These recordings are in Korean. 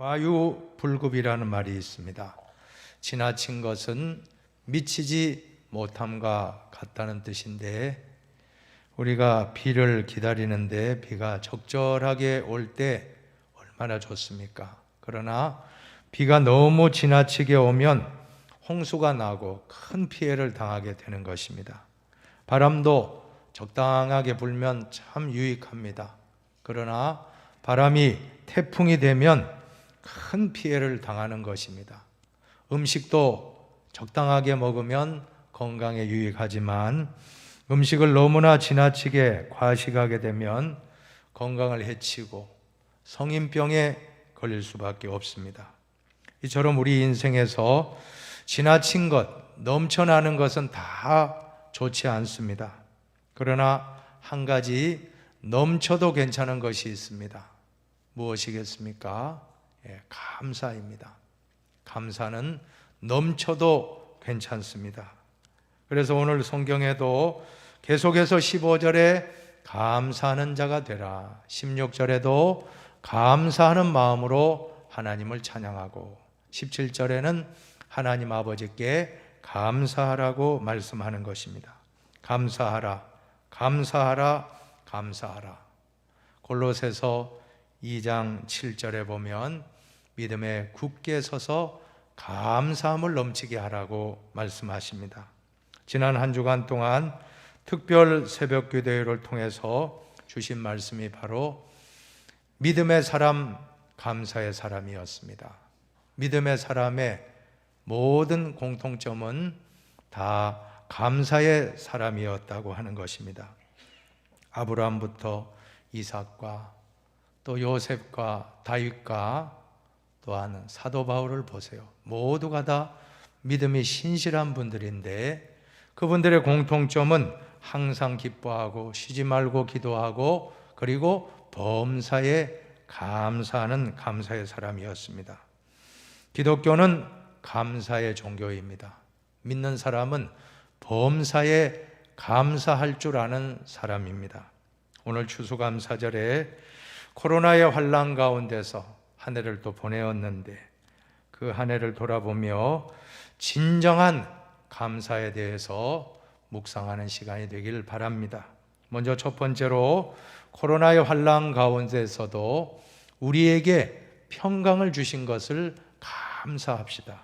과유불급이라는 말이 있습니다. 지나친 것은 미치지 못함과 같다는 뜻인데 우리가 비를 기다리는데 비가 적절하게 올 때 얼마나 좋습니까? 그러나 비가 너무 지나치게 오면 홍수가 나고 큰 피해를 당하게 되는 것입니다. 바람도 적당하게 불면 참 유익합니다. 그러나 바람이 태풍이 되면 큰 피해를 당하는 것입니다. 음식도 적당하게 먹으면 건강에 유익하지만 음식을 너무나 지나치게 과식하게 되면 건강을 해치고 성인병에 걸릴 수밖에 없습니다. 이처럼 우리 인생에서 지나친 것, 넘쳐나는 것은 다 좋지 않습니다. 그러나 한 가지 넘쳐도 괜찮은 것이 있습니다. 무엇이겠습니까? 예, 감사입니다. 감사는 넘쳐도 괜찮습니다. 그래서 오늘 성경에도 계속해서 15절에 감사하는 자가 되라. 16절에도 감사하는 마음으로 하나님을 찬양하고 17절에는 하나님 아버지께 감사하라고 말씀하는 것입니다. 감사하라. 감사하라. 감사하라. 골로새서 2장 7절에 보면 믿음에 굳게 서서 감사함을 넘치게 하라고 말씀하십니다. 지난 한 주간 동안 특별 새벽 기도회를 통해서 주신 말씀이 바로 믿음의 사람, 감사의 사람이었습니다. 믿음의 사람의 모든 공통점은 다 감사의 사람이었다고 하는 것입니다. 아브라함부터 이삭과 또 요셉과 다윗과 또한 사도 바울을 보세요. 모두가 다 믿음이 신실한 분들인데 그분들의 공통점은 항상 기뻐하고 쉬지 말고 기도하고 그리고 범사에 감사하는 감사의 사람이었습니다. 기독교는 감사의 종교입니다. 믿는 사람은 범사에 감사할 줄 아는 사람입니다. 오늘 추수감사절에 코로나의 환란 가운데서 한 해를 또 보내었는데 그 한 해를 돌아보며 진정한 감사에 대해서 묵상하는 시간이 되길 바랍니다. 먼저 첫 번째로 코로나의 환란 가운데서도 우리에게 평강을 주신 것을 감사합시다.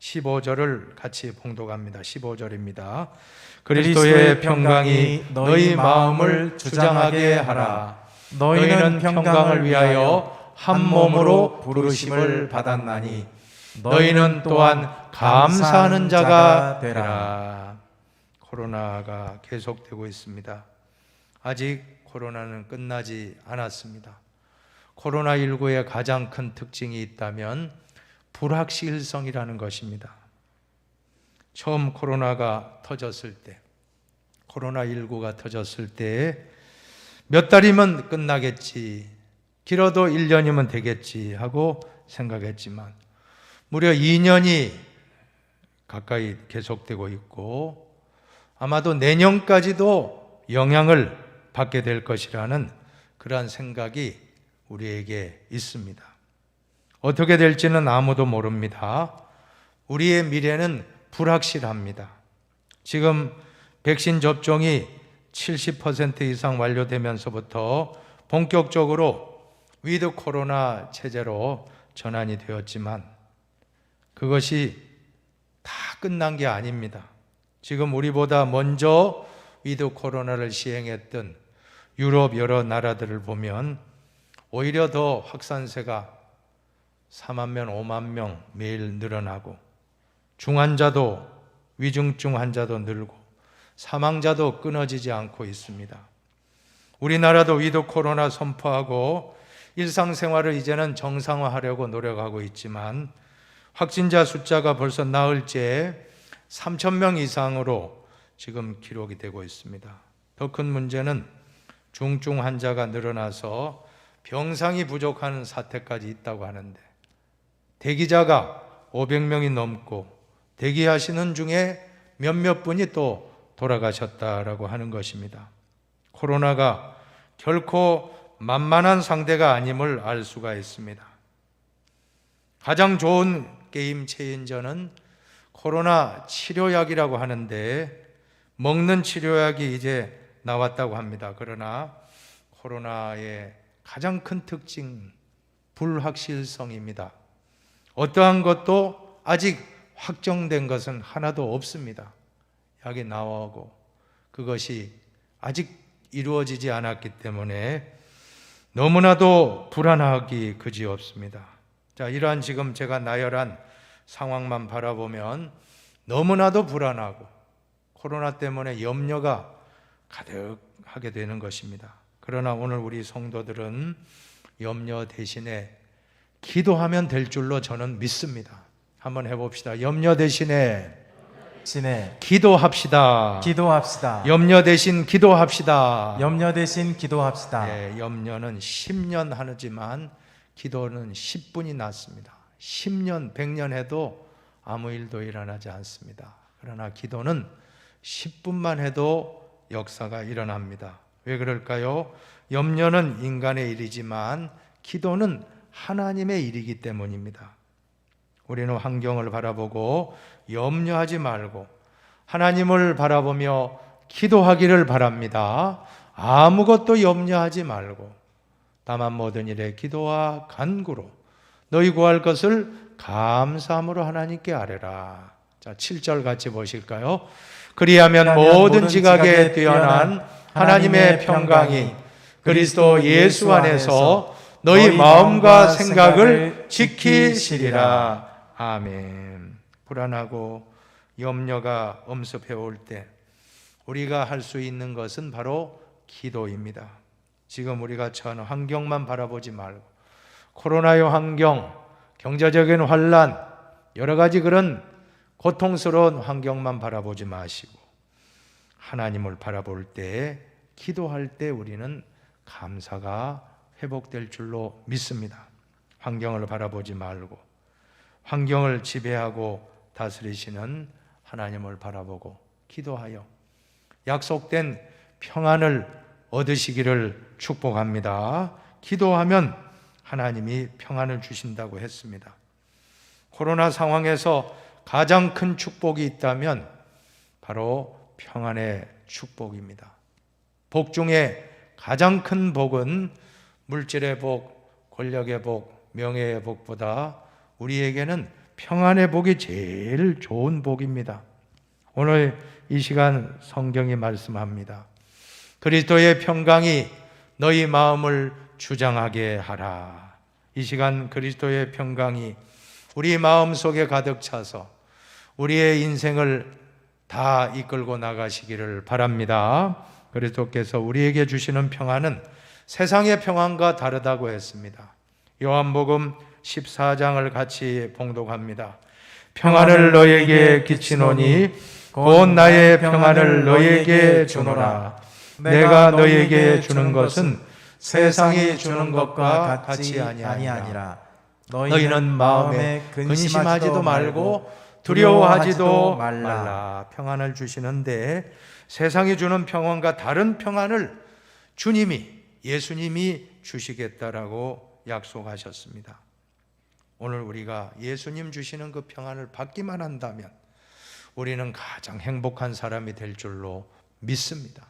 15절을 같이 봉독합니다. 15절입니다. 그리스도의 평강이 너희 마음을 주장하게 하라. 너희는 평강을 위하여 한 몸으로 부르심을 받았나니 너희는 또한 감사하는 자가 되라. 코로나가 계속되고 있습니다. 아직 코로나는 끝나지 않았습니다. 코로나19의 가장 큰 특징이 있다면 불확실성이라는 것입니다. 처음 코로나가 터졌을 때, 코로나19가 터졌을 때 몇 달이면 끝나겠지, 길어도 1년이면 되겠지 하고 생각했지만 무려 2년이 가까이 계속되고 있고 아마도 내년까지도 영향을 받게 될 것이라는 그러한 생각이 우리에게 있습니다. 어떻게 될지는 아무도 모릅니다. 우리의 미래는 불확실합니다. 지금 백신 접종이 70% 이상 완료되면서부터 본격적으로 위드 코로나 체제로 전환이 되었지만 그것이 다 끝난 게 아닙니다. 지금 우리보다 먼저 위드 코로나를 시행했던 유럽 여러 나라들을 보면 오히려 더 확산세가 4만 명, 5만 명 매일 늘어나고 중환자도 위중증 환자도 늘고 사망자도 끊어지지 않고 있습니다. 우리나라도 위드 코로나 선포하고 일상생활을 이제는 정상화하려고 노력하고 있지만 확진자 숫자가 벌써 나흘째 3천 명 이상으로 지금 기록이 되고 있습니다. 더 큰 문제는 중증 환자가 늘어나서 병상이 부족한 사태까지 있다고 하는데 대기자가 500명이 넘고 대기하시는 중에 몇몇 분이 또 돌아가셨다라고 하는 것입니다. 코로나가 결코 만만한 상대가 아님을 알 수가 있습니다. 가장 좋은 게임 체인저는 코로나 치료약이라고 하는데 먹는 치료약이 이제 나왔다고 합니다. 그러나 코로나의 가장 큰 특징 불확실성입니다. 어떠한 것도 아직 확정된 것은 하나도 없습니다. 약이 나오고 그것이 아직 이루어지지 않았기 때문에 너무나도 불안하기 그지없습니다. 자, 이러한 지금 제가 나열한 상황만 바라보면 너무나도 불안하고 코로나 때문에 염려가 가득하게 되는 것입니다. 그러나 오늘 우리 성도들은 염려 대신에 기도하면 될 줄로 저는 믿습니다. 한번 해봅시다. 염려 대신에 신에 기도합시다. 기도합시다. 염려 대신 기도합시다. 염려 대신 기도합시다. 예, 염려는 10년 하지만 기도는 10분이 낫습니다. 10년, 100년 해도 아무 일도 일어나지 않습니다. 그러나 기도는 10분만 해도 역사가 일어납니다. 왜 그럴까요? 염려는 인간의 일이지만 기도는 하나님의 일이기 때문입니다. 우리는 환경을 바라보고 염려하지 말고 하나님을 바라보며 기도하기를 바랍니다. 아무것도 염려하지 말고 다만 모든 일에 기도와 간구로 너희 구할 것을 감사함으로 하나님께 아뢰라. 자, 7절 같이 보실까요? 그리하면 그리하면 모든 지각에 뛰어난 하나님의 평강이 그리스도 예수 안에서 너희 마음과 생각을 지키시리라. 아멘. 불안하고 염려가 엄습해 올 때 우리가 할 수 있는 것은 바로 기도입니다. 지금 우리가 처한 환경만 바라보지 말고 코로나의 환경, 경제적인 환란, 여러 가지 그런 고통스러운 환경만 바라보지 마시고 하나님을 바라볼 때 기도할 때 우리는 감사가 회복될 줄로 믿습니다. 환경을 바라보지 말고 환경을 지배하고 다스리시는 하나님을 바라보고 기도하여 약속된 평안을 얻으시기를 축복합니다. 기도하면 하나님이 평안을 주신다고 했습니다. 코로나 상황에서 가장 큰 축복이 있다면 바로 평안의 축복입니다. 복 중에 가장 큰 복은 물질의 복, 권력의 복, 명예의 복보다 우리에게는 평안의 복이 제일 좋은 복입니다. 오늘 이 시간 성경이 말씀합니다. 그리스도의 평강이 너희 마음을 주장하게 하라. 이 시간 그리스도의 평강이 우리 마음 속에 가득 차서 우리의 인생을 다 이끌고 나가시기를 바랍니다. 그리스도께서 우리에게 주시는 평안은 세상의 평안과 다르다고 했습니다. 요한복음 14장을 같이 봉독합니다. 평안을 너에게 끼치노니 곧 나의 평안을 너에게 주노라. 내가 너에게 주는 것은 세상이 주는 것과 같이 아니하니라. 너희는 마음에 근심하지도 말고 두려워하지도 말라. 평안을 주시는데 세상이 주는 평안과 다른 평안을 주님이 예수님이 주시겠다라고 약속하셨습니다. 오늘 우리가 예수님 주시는 그 평안을 받기만 한다면 우리는 가장 행복한 사람이 될 줄로 믿습니다.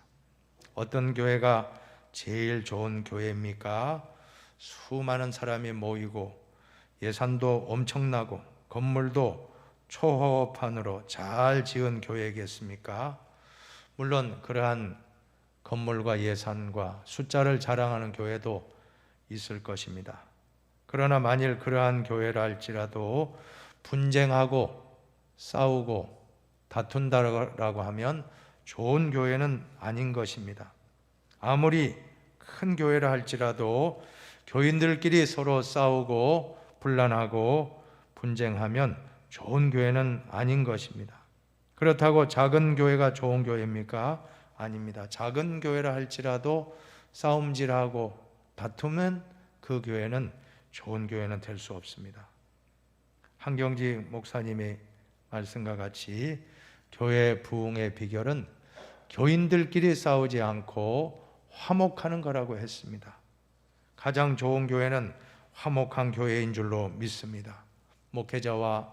어떤 교회가 제일 좋은 교회입니까? 수많은 사람이 모이고 예산도 엄청나고 건물도 초호판으로 잘 지은 교회겠습니까? 물론 그러한 건물과 예산과 숫자를 자랑하는 교회도 있을 것입니다. 그러나 만일 그러한 교회라 할지라도 분쟁하고 싸우고 다툰다라고 하면 좋은 교회는 아닌 것입니다. 아무리 큰 교회라 할지라도 교인들끼리 서로 싸우고 분란하고 분쟁하면 좋은 교회는 아닌 것입니다. 그렇다고 작은 교회가 좋은 교회입니까? 아닙니다. 작은 교회라 할지라도 싸움질하고 다투면 그 교회는 좋은 교회는 될 수 없습니다. 한경지 목사님의 말씀과 같이 교회 부흥의 비결은 교인들끼리 싸우지 않고 화목하는 거라고 했습니다. 가장 좋은 교회는 화목한 교회인 줄로 믿습니다. 목회자와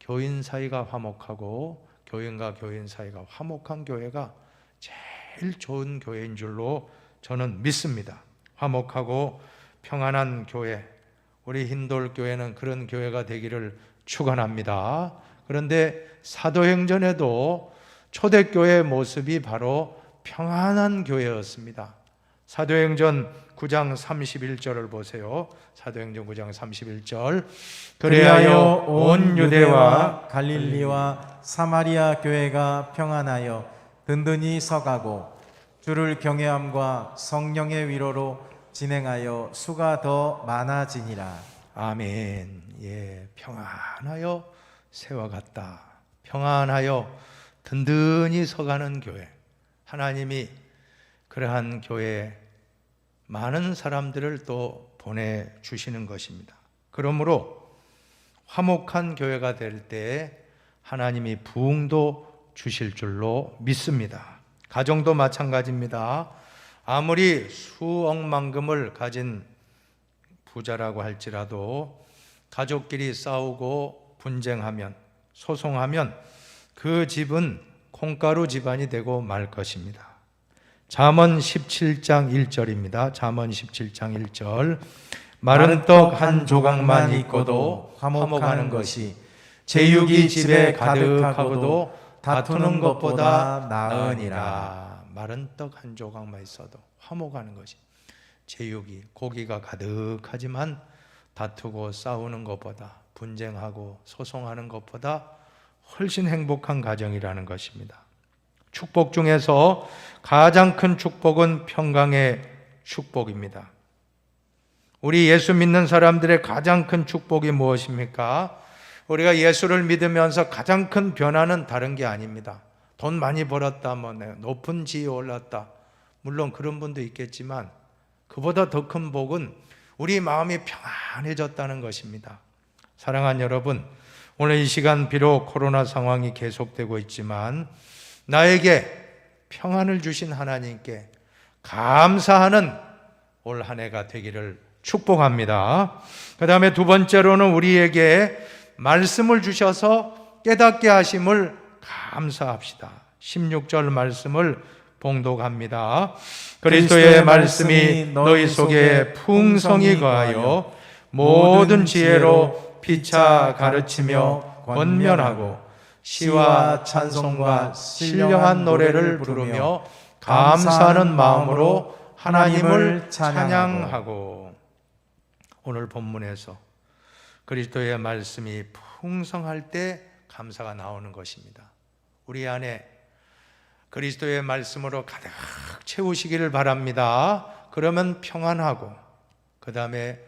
교인 사이가 화목하고 교인과 교인 사이가 화목한 교회가 제일 좋은 교회인 줄로 저는 믿습니다. 화목하고 평안한 교회, 우리 흰돌 교회는 그런 교회가 되기를 축원합니다. 그런데 사도행전에도 초대교회의 모습이 바로 평안한 교회였습니다. 사도행전 9장 31절을 보세요. 사도행전 9장 31절. 그리하여 온 유대와 갈릴리와 사마리아 교회가 평안하여 든든히 서가고 주를 경외함과 성령의 위로로 진행하여 수가 더 많아지니라. 아멘. 예, 평안하여 새와 같다. 평안하여 든든히 서가는 교회. 하나님이 그러한 교회에 많은 사람들을 또 보내 주시는 것입니다. 그러므로 화목한 교회가 될때 하나님이 부흥도 주실 줄로 믿습니다. 가정도 마찬가지입니다. 아무리 수억만금을 가진 부자라고 할지라도 가족끼리 싸우고 분쟁하면 소송하면 그 집은 콩가루 집안이 되고 말 것입니다. 잠언 17장 1절입니다. 잠언 17장 1절 마른 떡 한 조각만 있고도 화목하는 것이 제육이 집에 가득하고도 다투는 것보다 나으니라. 마른 떡 한 조각만 있어도 화목하는 것이 제육이 고기가 가득하지만 다투고 싸우는 것보다 분쟁하고 소송하는 것보다 훨씬 행복한 가정이라는 것입니다. 축복 중에서 가장 큰 축복은 평강의 축복입니다. 우리 예수 믿는 사람들의 가장 큰 축복이 무엇입니까? 우리가 예수를 믿으면서 가장 큰 변화는 다른 게 아닙니다. 돈 많이 벌었다, 뭐 내가 높은 지위에 올랐다. 물론 그런 분도 있겠지만 그보다 더 큰 복은 우리 마음이 평안해졌다는 것입니다. 사랑하는 여러분, 오늘 이 시간 비록 코로나 상황이 계속되고 있지만 나에게 평안을 주신 하나님께 감사하는 올 한 해가 되기를 축복합니다. 그 다음에 두 번째로는 우리에게 말씀을 주셔서 깨닫게 하심을 감사합시다. 16절 말씀을 봉독합니다. 그리스도의 말씀이 너희 속에 풍성히 거하여 모든 지혜로 피차 가르치며 권면하고 시와 찬송과 신령한 노래를 부르며 감사하는 마음으로 하나님을 찬양하고 오늘 본문에서 그리스도의 말씀이 풍성할 때 감사가 나오는 것입니다. 우리 안에 그리스도의 말씀으로 가득 채우시기를 바랍니다. 그러면 평안하고 그 다음에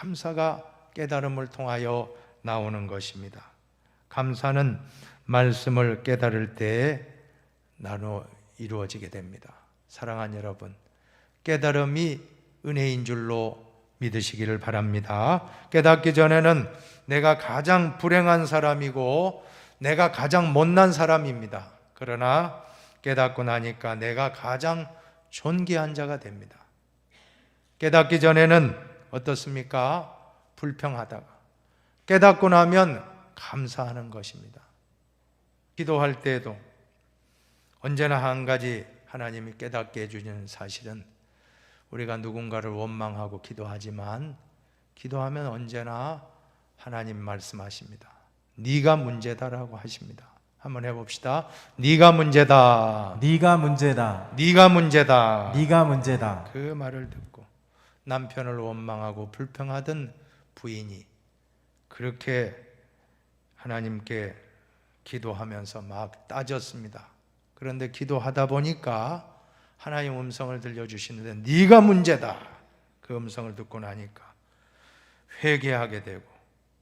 감사가 깨달음을 통하여 나오는 것입니다. 감사는 말씀을 깨달을 때 나눠 이루어지게 됩니다. 사랑하는 여러분, 깨달음이 은혜인 줄로 믿으시기를 바랍니다. 깨닫기 전에는 내가 가장 불행한 사람이고 내가 가장 못난 사람입니다. 그러나 깨닫고 나니까 내가 가장 존귀한 자가 됩니다. 깨닫기 전에는 어떻습니까? 불평하다가 깨닫고 나면 감사하는 것입니다. 기도할 때에도 언제나 한 가지 하나님이 깨닫게 해주는 사실은 우리가 누군가를 원망하고 기도하지만 기도하면 언제나 하나님 말씀하십니다. 네가 문제다라고 하십니다. 한번 해봅시다. 네가 문제다. 네가 문제다. 네가 문제다. 네가 문제다. 그 말을 듣고 남편을 원망하고 불평하던 부인이 그렇게 하나님께 기도하면서 막 따졌습니다. 그런데 기도하다 보니까 하나님 음성을 들려주시는데 네가 문제다. 그 음성을 듣고 나니까 회개하게 되고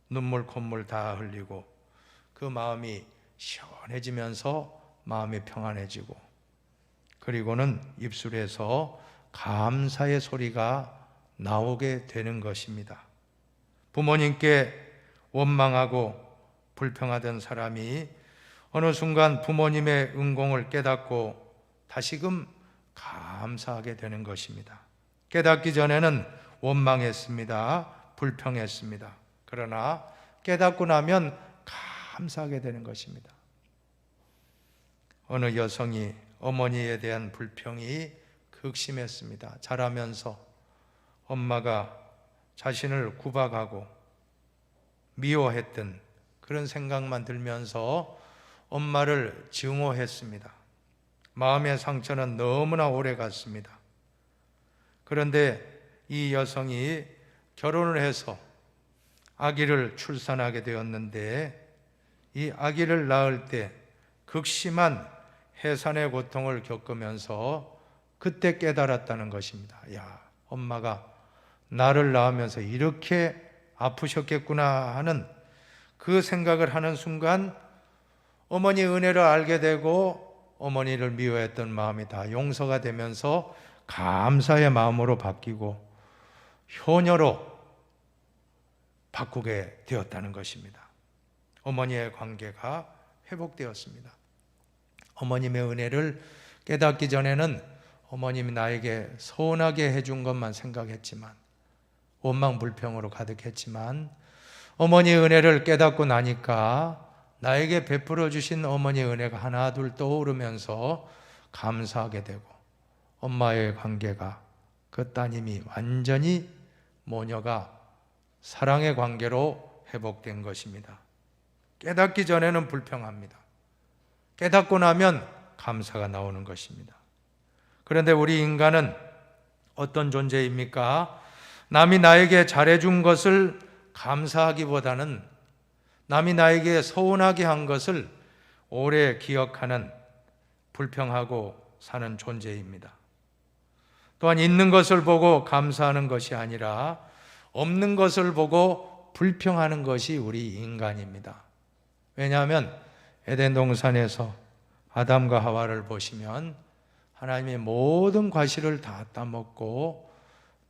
눈물 콧물 다 흘리고 그 마음이 시원해지면서 마음이 평안해지고 그리고는 입술에서 감사의 소리가 나오게 되는 것입니다. 부모님께 원망하고 불평하던 사람이 어느 순간 부모님의 은공을 깨닫고 다시금 감사하게 되는 것입니다. 깨닫기 전에는 원망했습니다. 불평했습니다. 그러나 깨닫고 나면 감사하게 되는 것입니다. 어느 여성이 어머니에 대한 불평이 극심했습니다. 자라면서 엄마가 자신을 구박하고 미워했던 그런 생각만 들면서 엄마를 증오했습니다. 마음의 상처는 너무나 오래 갔습니다. 그런데 이 여성이 결혼을 해서 아기를 출산하게 되었는데 이 아기를 낳을 때 극심한 해산의 고통을 겪으면서 그때 깨달았다는 것입니다. 야, 엄마가 나를 낳으면서 이렇게 아프셨겠구나 하는 그 생각을 하는 순간 어머니 은혜를 알게 되고 어머니를 미워했던 마음이 다 용서가 되면서 감사의 마음으로 바뀌고 효녀로 바꾸게 되었다는 것입니다. 어머니의 관계가 회복되었습니다. 어머님의 은혜를 깨닫기 전에는 어머님이 나에게 서운하게 해준 것만 생각했지만 원망 불평으로 가득했지만 어머니 은혜를 깨닫고 나니까 나에게 베풀어 주신 어머니 은혜가 하나 둘 떠오르면서 감사하게 되고 엄마의 관계가 그 따님이 완전히 모녀가 사랑의 관계로 회복된 것입니다. 깨닫기 전에는 불평합니다. 깨닫고 나면 감사가 나오는 것입니다. 그런데 우리 인간은 어떤 존재입니까? 남이 나에게 잘해준 것을 감사하기보다는 남이 나에게 서운하게 한 것을 오래 기억하는 불평하고 사는 존재입니다. 또한 있는 것을 보고 감사하는 것이 아니라 없는 것을 보고 불평하는 것이 우리 인간입니다. 왜냐하면 에덴 동산에서 아담과 하와를 보시면 하나님의 모든 과실을 다 따먹고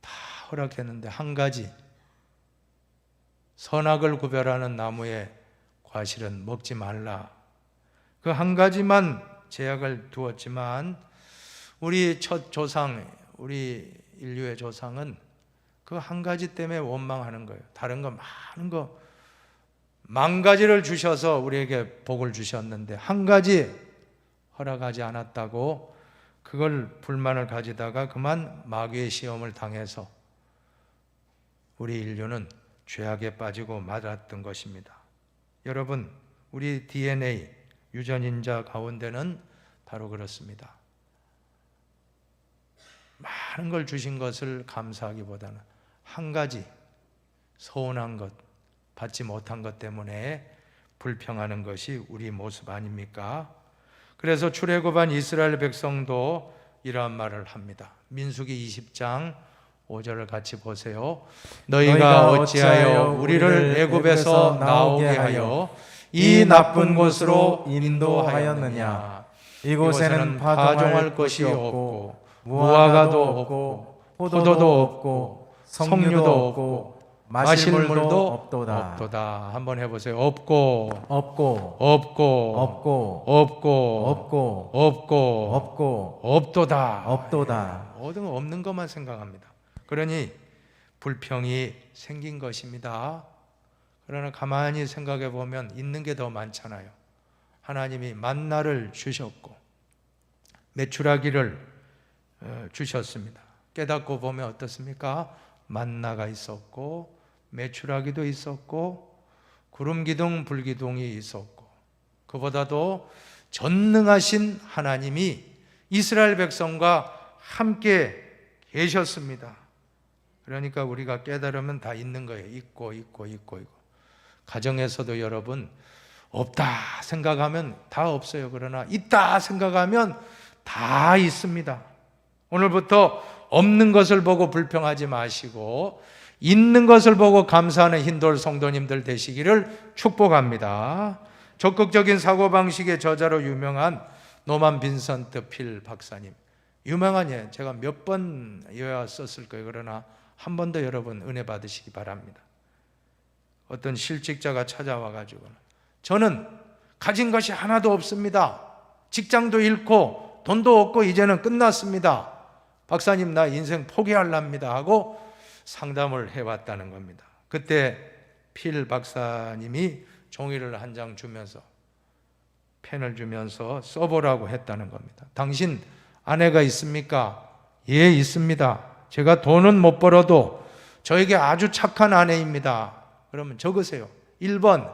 다 허락했는데 한 가지 선악을 구별하는 나무의 과실은 먹지 말라. 그 한 가지만 제약을 두었지만 우리 첫 조상, 우리 인류의 조상은 그 한 가지 때문에 원망하는 거예요. 다른 거 많은 거 만 가지를 주셔서 우리에게 복을 주셨는데 한 가지 허락하지 않았다고 그걸 불만을 가지다가 그만 마귀의 시험을 당해서 우리 인류는 죄악에 빠지고 말았던 것입니다. 여러분, 우리 DNA 유전인자 가운데는 바로 그렇습니다. 많은 걸 주신 것을 감사하기보다는 한 가지 서운한 것, 받지 못한 것 때문에 불평하는 것이 우리 모습 아닙니까? 그래서 출애굽한 이스라엘 백성도 이러한 말을 합니다. 민수기 20장 5절을 같이 보세요. 너희가 어찌하여 우리를 애굽에서 나오게 하여 이 나쁜 곳으로 인도하였느냐? 이곳에는 파종할 것이 없고 무화과도 없고 포도도 없고 석류도 없고 마실 물도 없도다. 없도다. 한번 해보세요. 없고 없고 없고 없고 없고 없고 없고 없고 없도다. 없도다. 모든 거 없는 것만 생각합니다. 그러니 불평이 생긴 것입니다. 그러나 가만히 생각해 보면 있는 게 더 많잖아요. 하나님이 만나를 주셨고 메추라기를 어, 주셨습니다. 깨닫고 보면 어떻습니까? 만나가 있었고 메추라기도 있었고 구름 기둥 불기둥이 있었고 그보다도 전능하신 하나님이 이스라엘 백성과 함께 계셨습니다. 그러니까 우리가 깨달으면 다 있는 거예요. 있고 있고 있고 있고. 가정에서도 여러분 없다 생각하면 다 없어요. 그러나 있다 생각하면 다 있습니다. 오늘부터 없는 것을 보고 불평하지 마시고 있는 것을 보고 감사하는 힌돌 성도님들 되시기를 축복합니다. 적극적인 사고 방식의 저자로 유명한 노만 빈선트 필 박사님. 유명한 예, 제가 몇번 외웠었을 거예요. 그러나 한 번 더 여러분 은혜 받으시기 바랍니다. 어떤 실직자가 찾아와 가지고 저는 가진 것이 하나도 없습니다. 직장도 잃고 돈도 없고 이제는 끝났습니다. 박사님 나 인생 포기할랍니다 하고 상담을 해왔다는 겁니다. 그때 필 박사님이 종이를 한 장 주면서 펜을 주면서 써보라고 했다는 겁니다. 당신 아내가 있습니까? 예, 있습니다. 제가 돈은 못 벌어도 저에게 아주 착한 아내입니다. 그러면 적으세요. 1번,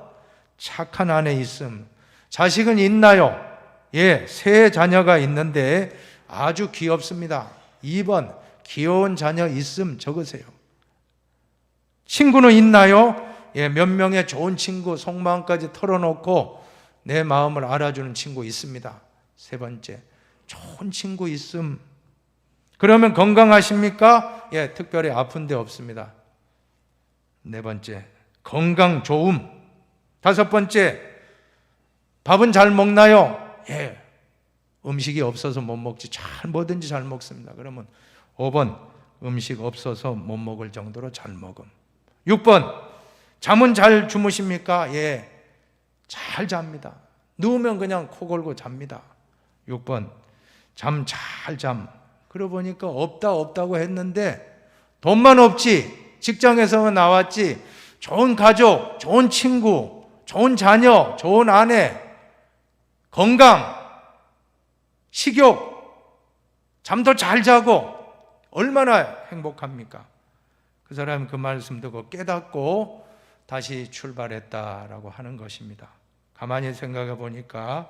착한 아내 있음. 자식은 있나요? 예, 세 자녀가 있는데 아주 귀엽습니다. 2번, 귀여운 자녀 있음 적으세요. 친구는 있나요? 예, 몇 명의 좋은 친구 속마음까지 털어놓고 내 마음을 알아주는 친구 있습니다. 세 번째, 좋은 친구 있음. 그러면 건강하십니까? 예, 특별히 아픈 데 없습니다. 네 번째, 건강 좋음. 다섯 번째, 밥은 잘 먹나요? 예, 음식이 없어서 못 먹지. 잘 뭐든지 잘 먹습니다. 그러면 5번, 음식 없어서 못 먹을 정도로 잘 먹음. 6번, 잠은 잘 주무십니까? 예, 잘 잡니다. 누우면 그냥 코 골고 잡니다. 6번, 잠 잘 잠. 그러고 보니까 없다 없다고 했는데 돈만 없지. 직장에서 나왔지. 좋은 가족, 좋은 친구, 좋은 자녀, 좋은 아내, 건강, 식욕, 잠도 잘 자고 얼마나 행복합니까? 그 사람이 그 말씀 듣고 깨닫고 다시 출발했다라고 하는 것입니다. 가만히 생각해 보니까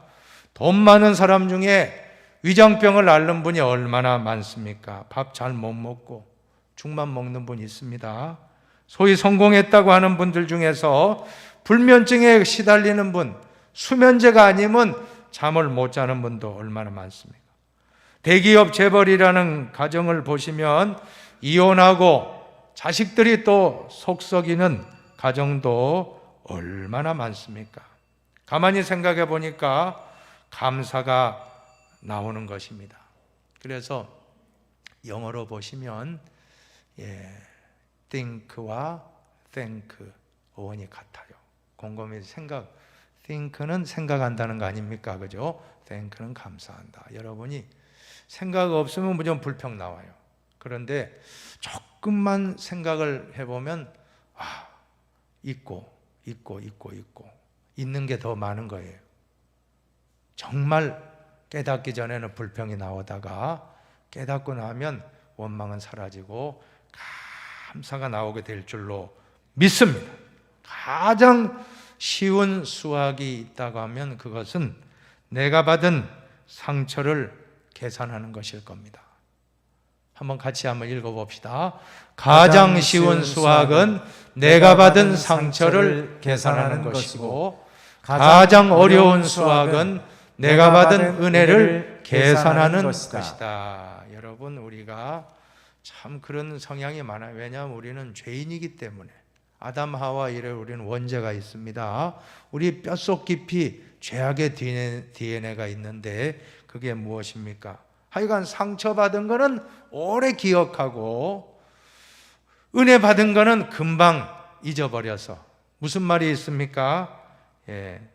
돈 많은 사람 중에 위장병을 앓는 분이 얼마나 많습니까? 밥 잘 못 먹고 죽만 먹는 분 있습니다. 소위 성공했다고 하는 분들 중에서 불면증에 시달리는 분, 수면제가 아니면 잠을 못 자는 분도 얼마나 많습니까? 대기업 재벌이라는 가정을 보시면 이혼하고 자식들이 또 속썩이는 가정도 얼마나 많습니까? 가만히 생각해 보니까 감사가 나오는 것입니다. 그래서 영어로 보시면 예, think와 thank 어원이 같아요. 곰곰이 생각, think는 생각한다는 거 아닙니까? 그죠? thank는 감사한다. 여러분이 생각 없으면 무조건 불평 나와요. 그런데 조금만 생각을 해보면 아, 있고 있고 있고 있고 있는 게 더 많은 거예요. 정말 깨닫기 전에는 불평이 나오다가 깨닫고 나면 원망은 사라지고 감사가 나오게 될 줄로 믿습니다. 가장 쉬운 수학이 있다고 하면 그것은 내가 받은 상처를 계산하는 것일 겁니다. 한번 같이 한번 읽어봅시다. 가장 쉬운 수학은 내가 받은 상처를 계산하는 것이고, 가장 어려운 수학은 내가 받은 은혜를 계산하는 것이다. 여러분, 우리가 참 그런 성향이 많아요. 왜냐하면 우리는 죄인이기 때문에. 아담 하와 이래 우리는 원죄가 있습니다. 우리 뼛속 깊이 죄악의 DNA가 있는데 그게 무엇입니까? 하여간 상처받은 거는 오래 기억하고 은혜 받은 거는 금방 잊어버려서 무슨 말이 있습니까? 예.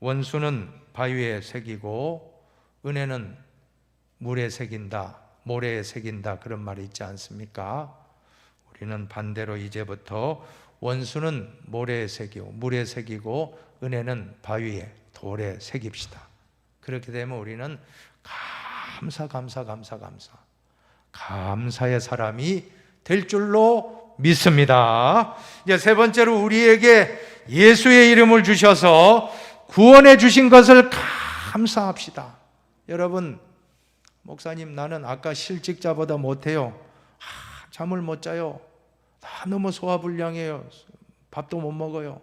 원수는 바위에 새기고 은혜는 물에 새긴다, 모래에 새긴다 그런 말이 있지 않습니까? 우리는 반대로 이제부터 원수는 모래에 새기고 물에 새기고 은혜는 바위에 돌에 새깁시다. 그렇게 되면 우리는 감사 감사 감사 감사 감사의 사람이 될 줄로 믿습니다. 이제 세 번째로 우리에게 예수의 이름을 주셔서 구원해 주신 것을 감사합시다. 여러분 목사님 나는 아까 실직자보다 못해요. 아, 잠을 못 자요. 나 너무 소화불량해요. 밥도 못 먹어요.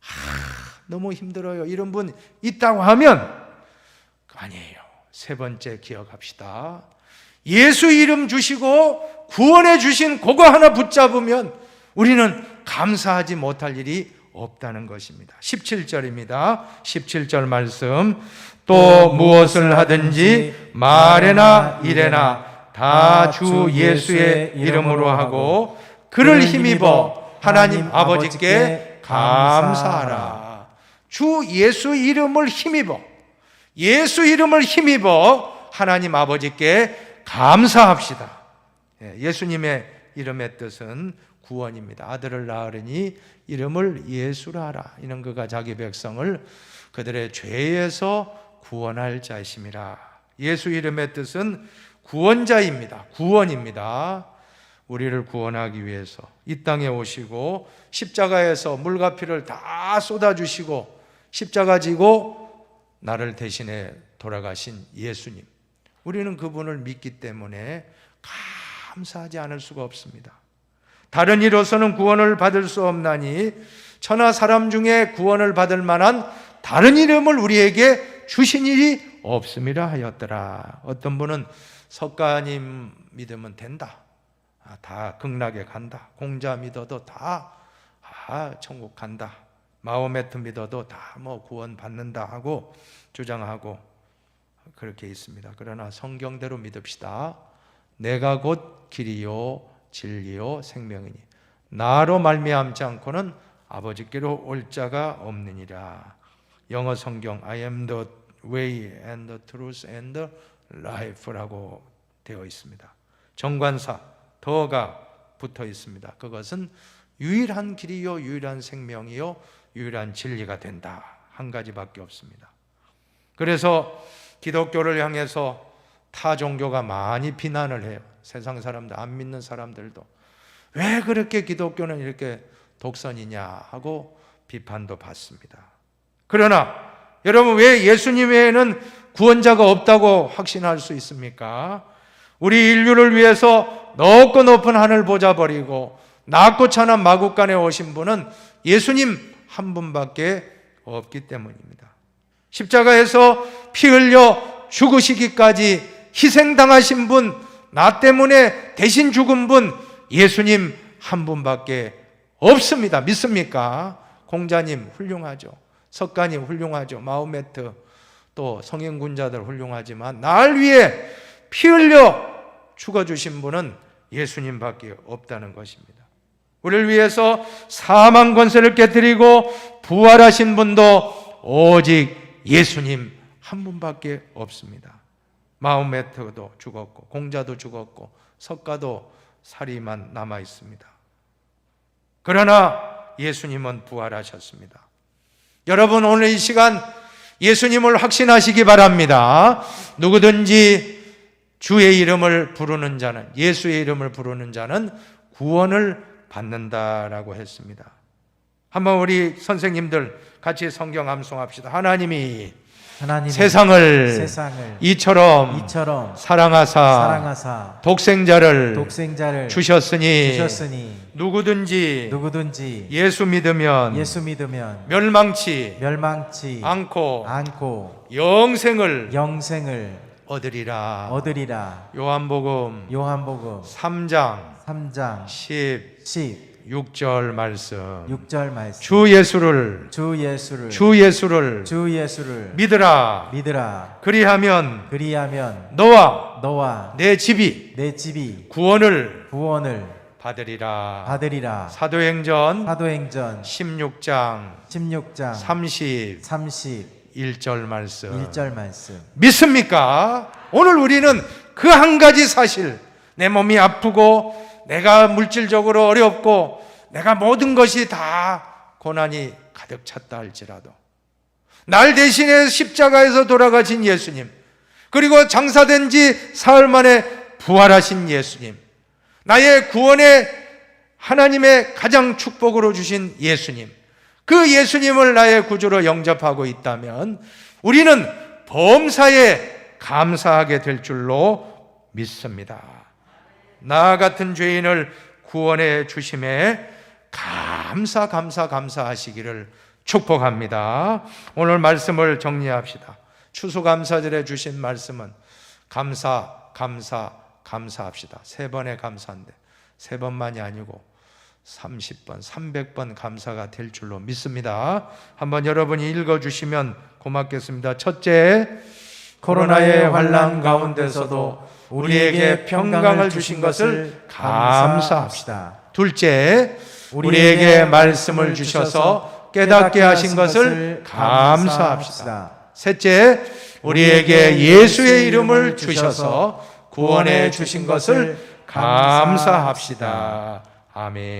아, 너무 힘들어요. 이런 분 있다고 하면 아니에요. 세 번째 기억합시다. 예수 이름 주시고 구원해 주신 그거 하나 붙잡으면 우리는 감사하지 못할 일이 없다는 것입니다. 17절입니다. 17절 말씀. 또 무엇을 하든지 말에나 일에나 다 주 예수의 이름으로 하고 그를 힘입어 하나님 아버지께 감사하라. 주 예수 이름을 힘입어 예수 이름을 힘입어 하나님 아버지께 감사합시다. 예, 예수님의 이름의 뜻은 구원입니다. 아들을 낳으리니 이름을 예수라 하라. 이는 그가 자기 백성을 그들의 죄에서 구원할 자이심이라. 예수 이름의 뜻은 구원자입니다. 구원입니다. 우리를 구원하기 위해서 이 땅에 오시고 십자가에서 물과 피를 다 쏟아주시고 십자가 지고 나를 대신해 돌아가신 예수님. 우리는 그분을 믿기 때문에 감사하지 않을 수가 없습니다. 다른 이로서는 구원을 받을 수 없나니 천하 사람 중에 구원을 받을 만한 다른 이름을 우리에게 주신 일이 없음이라 하였더라. 어떤 분은 석가님 믿으면 된다. 아, 다 극락에 간다. 공자 믿어도 다 아, 천국 간다. 마호메트 믿어도 다 뭐 구원 받는다 하고 주장하고 그렇게 있습니다. 그러나 성경대로 믿읍시다. 내가 곧 길이요 진리요 생명이니 나로 말미암지 않고는 아버지께로 올 자가 없느니라. 영어 성경 I am the way and the truth and the life라고 되어 있습니다. 정관사 더가 붙어 있습니다. 그것은 유일한 길이요 유일한 생명이요 유일한 진리가 된다. 한 가지밖에 없습니다. 그래서 기독교를 향해서 타 종교가 많이 비난을 해요. 세상 사람들 안 믿는 사람들도 왜 그렇게 기독교는 이렇게 독선이냐 하고 비판도 받습니다. 그러나 여러분 왜 예수님 외에는 구원자가 없다고 확신할 수 있습니까? 우리 인류를 위해서 높고 높은 하늘 보자 버리고 낮고 찬한 마국간에 오신 분은 예수님 한 분밖에 없기 때문입니다. 십자가에서 피 흘려 죽으시기까지 희생당하신 분, 나 때문에 대신 죽은 분, 예수님 한 분밖에 없습니다. 믿습니까? 공자님 훌륭하죠. 석가님 훌륭하죠. 마호메트 또 성인군자들 훌륭하지만 날 위해 피 흘려 죽어주신 분은 예수님밖에 없다는 것입니다. 우리를 위해서 사망 권세를 깨뜨리고 부활하신 분도 오직 예수님 한 분밖에 없습니다. 마음메트도 죽었고 공자도 죽었고 석가도 살이만 남아 있습니다. 그러나 예수님은 부활하셨습니다. 여러분 오늘 이 시간 예수님을 확신하시기 바랍니다. 누구든지 주의 이름을 부르는 자는 예수의 이름을 부르는 자는 구원을 받는다라고 했습니다. 한번 우리 선생님들 같이 성경 암송합시다. 하나님이 하나님 세상을 세상을 이처럼 이처럼 사랑하사 사랑하사 독생자를 독생자를 주셨으니 주셨으니 누구든지 누구든지 예수 믿으면 예수 믿으면 멸망치 멸망치 않고 않고 영생을 영생을 얻으리라. 얻으리라. 요한복음 요한복음 3장 3장 10 10 6절 말씀. 6절 말씀. 주 예수를 주 예수를 주 예수를 주 예수를 믿으라. 믿으라. 그리하면 그리하면 너와 너와 내 집이 내 집이 구원을 구원을 받으리라. 받으리라. 사도행전 사도행전 16장 16장 30 30 1절 말씀. 1절 말씀. 믿습니까? 오늘 우리는 그 한 가지 사실, 내 몸이 아프고, 내가 물질적으로 어렵고, 내가 모든 것이 다 고난이 가득 찼다 할지라도, 날 대신에 십자가에서 돌아가신 예수님, 그리고 장사된 지 사흘 만에 부활하신 예수님, 나의 구원의 하나님의 가장 축복으로 주신 예수님, 그 예수님을 나의 구주로 영접하고 있다면 우리는 범사에 감사하게 될 줄로 믿습니다. 나 같은 죄인을 구원해 주심에 감사, 감사, 감사하시기를 축복합니다. 오늘 말씀을 정리합시다. 추수감사절에 주신 말씀은 감사, 감사, 감사합시다. 세 번의 감사인데 세 번만이 아니고 30번, 300번 감사가 될 줄로 믿습니다. 한번 여러분이 읽어 주시면 고맙겠습니다. 첫째, 코로나의 환란 가운데서도 우리에게 평강을 주신 것을 감사합시다. 둘째, 우리에게 말씀을 주셔서 깨닫게 하신 것을 감사합시다. 셋째, 우리에게 예수의 이름을 주셔서 구원해 주신 것을 감사합시다. 아멘.